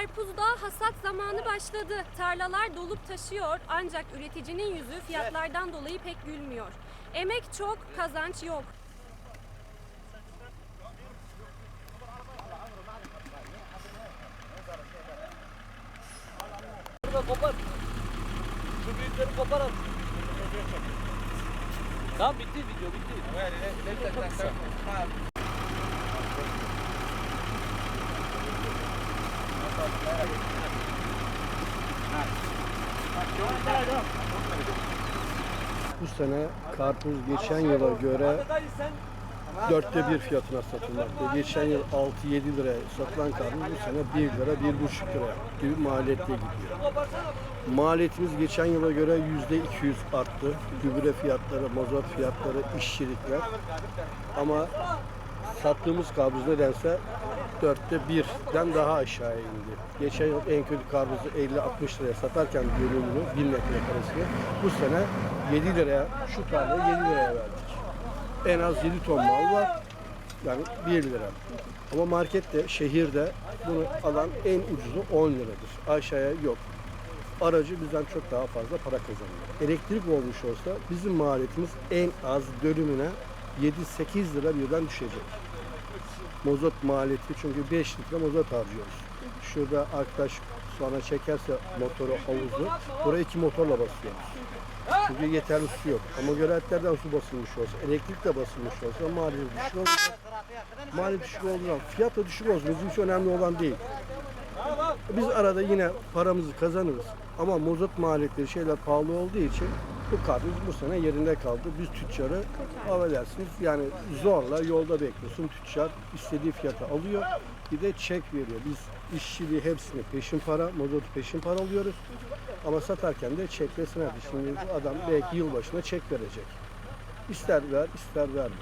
Karpuzda hasat zamanı başladı. Tarlalar dolup taşıyor ancak üreticinin yüzü fiyatlardan dolayı pek gülmüyor. Emek çok, kazanç yok. Burada kopar. Şu büyükleri kopar at. Tamam bitti video bitti. Çok kısa. Bu sene karpuz geçen yıla göre dörtte bir fiyatına satılmakta. Geçen yıl 6-7 liraya satılan karpuz bu sene 1 lira, 1,5 lira gibi maliyette gidiyor. Maliyetimiz geçen yıla göre yüzde 200 arttı. Gübre fiyatları, mazot fiyatları, işçilikler. Ama sattığımız karpuz nedense dörtte birden daha aşağıya indi. Geçen yıl en kötü karpuzu 50-60 liraya satarken bölümünü 1000 metrekaresini bu sene 7 liraya şu tarlaya 7 liraya verdik. En az 7 ton mal var. Yani 1 lira. Ama markette, şehirde bunu alan en ucuzu 10 liradır. Aşağıya yok aracı bizden çok daha fazla para kazanıyor. Elektrik olmuş olsa bizim maliyetimiz en az dönümüne 7-8 lira birden düşecek. Mazot maliyeti çünkü 5 litre mazot harcıyoruz. Şurada arkadaş sonra çekerse motoru havuzu buraya iki motorla basıyoruz. Çünkü yeterli su yok. Ama göletlerden su basılmış olsa, elektrik de basılmış olsa maliyeti düşük olacak. Maliyeti düşük olduğu zaman fiyat da düşük olsun. Bizim için önemli olan değil. Biz arada yine paramızı kazanırız. Ama mazot maliyetleri şeyler pahalı olduğu için bu karpuz bu sene yerinde kaldı. Biz tüccarı affedersiniz yani zorla yolda bekliyorsun. Tüccar istediği fiyata alıyor. Bir de çek veriyor. Biz işçiliği hepsini peşin para, mazotu peşin para alıyoruz. Ama satarken de çek senedi. Şimdi adam belki yılbaşına çek verecek. İster ver, ister verme.